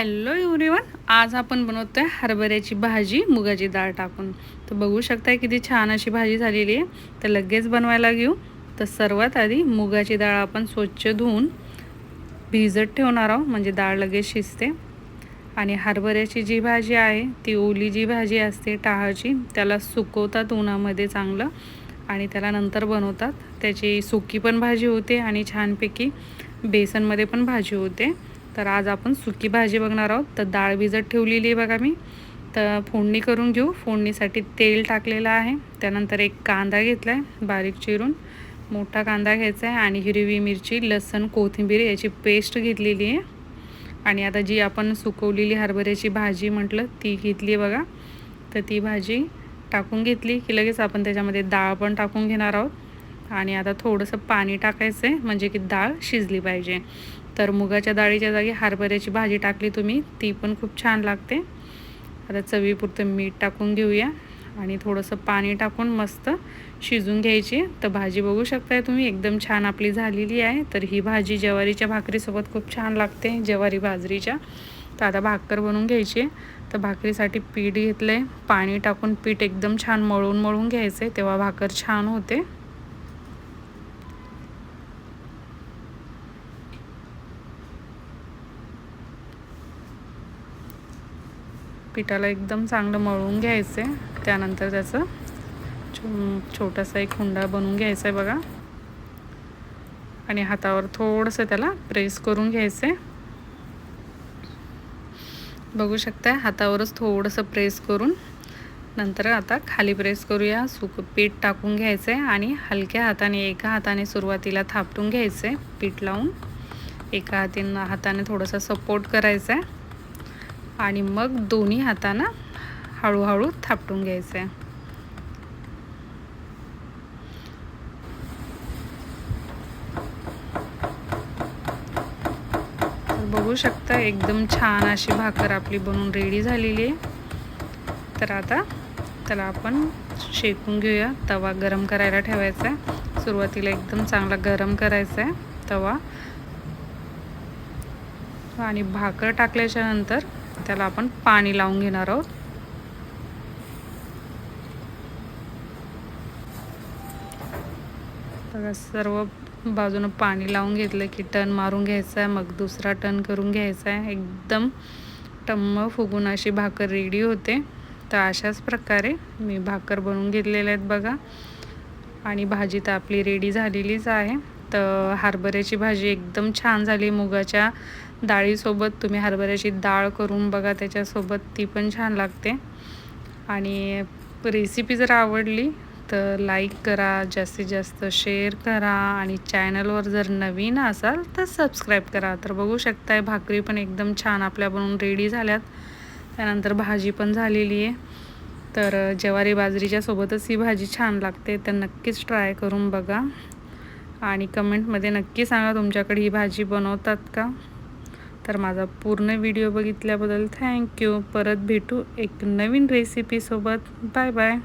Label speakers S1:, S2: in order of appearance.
S1: Hello everyone आज आपण बनवतोय हरभऱ्याची भाजी मुगाची डाळ टाकून. तर बघू शकताय किती छान अशी भाजी झालेली आहे. तर लगेच बनवायला घेऊ. तर सर्वात आधी मुगाची डाळ आपण स्वच्छ धुवून भिजत ठेवणार आहोत. म्हणजे डाळ लगेच शिजते. आणि हरभऱ्याची जी भाजी आहे ती ओली जी भाजी असते टाळाची त्याला सुकवतात उन्हामध्ये चांगलं. आणि त्याला नंतर बनवतात. त्याची सुकी पण भाजी होते आणि छानपैकी बेसनमध्ये पण भाजी होते. तर आज आपण सुकी भाजी बघणार आहोत. तर डाळ भिजत ठेवलेली आहे बघा मी. तर फोडणी करून घेऊ. फोडणीसाठी तेल टाकलेलं आहे. त्यानंतर एक कांदा घेतला आहे बारीक चिरून. मोठा कांदा घ्यायचा आहे आणि हिरवी मिरची लसण कोथिंबीर याची पेस्ट घेतलेली आहे. आणि आता जी आपण सुकवलेली हरभऱ्याची भाजी म्हटलं ती घेतली आहे बघा. तर ती भाजी टाकून घेतली की लगेच आपण त्याच्यामध्ये डाळ पण टाकून घेणार आहोत. आणि आता थोडंसं पाणी टाकायचं आहे म्हणजे की डाळ शिजली पाहिजे. तर मुगाच्या डाळीच्या जागी हरभऱ्याची भाजी टाकली तुम्ही. ती पण खूप छान लागते. आता चवीपुरतं मीठ टाकून घेऊया. आणि थोडंसं पाणी टाकून मस्त शिजून घ्यायची. तर भाजी बघू शकताय तुम्ही एकदम छान आपली झालेली आहे. तर ही भाजी ज्वारीच्या भाकरीसोबत खूप छान लागते ज्वारी बाजरीच्या. तर आता भाकर बनवून घ्यायची. तर भाकरीसाठी पीठ घेतलं आहे पाणी टाकून पीठ एकदम छान मळून मळून घ्यायचं आहे तेव्हा भाकर छान होते. पिठाला एकदम चांगलं मळून घ्यायचं आहे त्यानंतर त्याचं छो छोटासा एक हुंडा बनवून घ्यायचा आहे बघा. आणि हातावर थोडंसं त्याला प्रेस करून घ्यायचं आहे बघू शकता हातावरच थोडंसं प्रेस करून नंतर आता खाली प्रेस करूया. सुक पीठ टाकून घ्यायचं आहे आणि हलक्या हाताने एका हाताने सुरुवातीला थापटून घ्यायचं आहे पीठ लावून. एका हातीनं हाताने थोडंसं सपोर्ट करायचं आहे आणि मग दोन्ही हातानं हळूहळू थापटून घ्यायचं आहे बघू शकता एकदम छान अशी भाकर आपली बनवून रेडी झालेली आहे. तर आता त्याला आपण शेकून घेऊया. तवा गरम करायला ठेवायचा आहे सुरुवातीला एकदम चांगला गरम करायचा आहे तवा. आणि भाकर टाकल्याच्या नंतर त्याला आपण पाणी लावून घेणार आहोत. बघा सर्व बाजूनं पाणी लावून घेतलं की टन मारून घ्यायचा आहे मग दुसरा टन करून घ्यायचा. आहे एकदम टम्म फुगून अशी भाकर रेडी होते. तर अशाच प्रकारे मी भाकर बनवून घेतलेल्या आहेत बघा. आणि भाजी तर आपली रेडी झालेलीच आहे. तर हरभऱ्याची भाजी एकदम छान झाली. मुगाच्या डाळीसोबत तुम्ही हरभऱ्याची डाळ करून बघा त्याच्यासोबत ती पण छान लागते. आणि रेसिपी जर आवडली तर लाईक करा जास्तीत जास्त शेअर करा आणि चॅनलवर जर नवीन असाल तर सबस्क्राईब करा. तर बघू शकताय भाकरी पण एकदम छान आपल्या बनवून रेडी झाल्यात. त्यानंतर भाजी पण झालेली आहे. तर ज्वारी बाजरीच्या सोबतच ही भाजी छान लागते तर नक्कीच ट्राय करून बघा. आणि कमेंटमध्ये नक्की सांगा तुमच्याकडे ही भाजी बनवतात का? तर माझा पूर्ण व्हिडिओ बघितल्याबद्दल थँक्यू. परत भेटू एक नवीन रेसिपीसोबत बाय बाय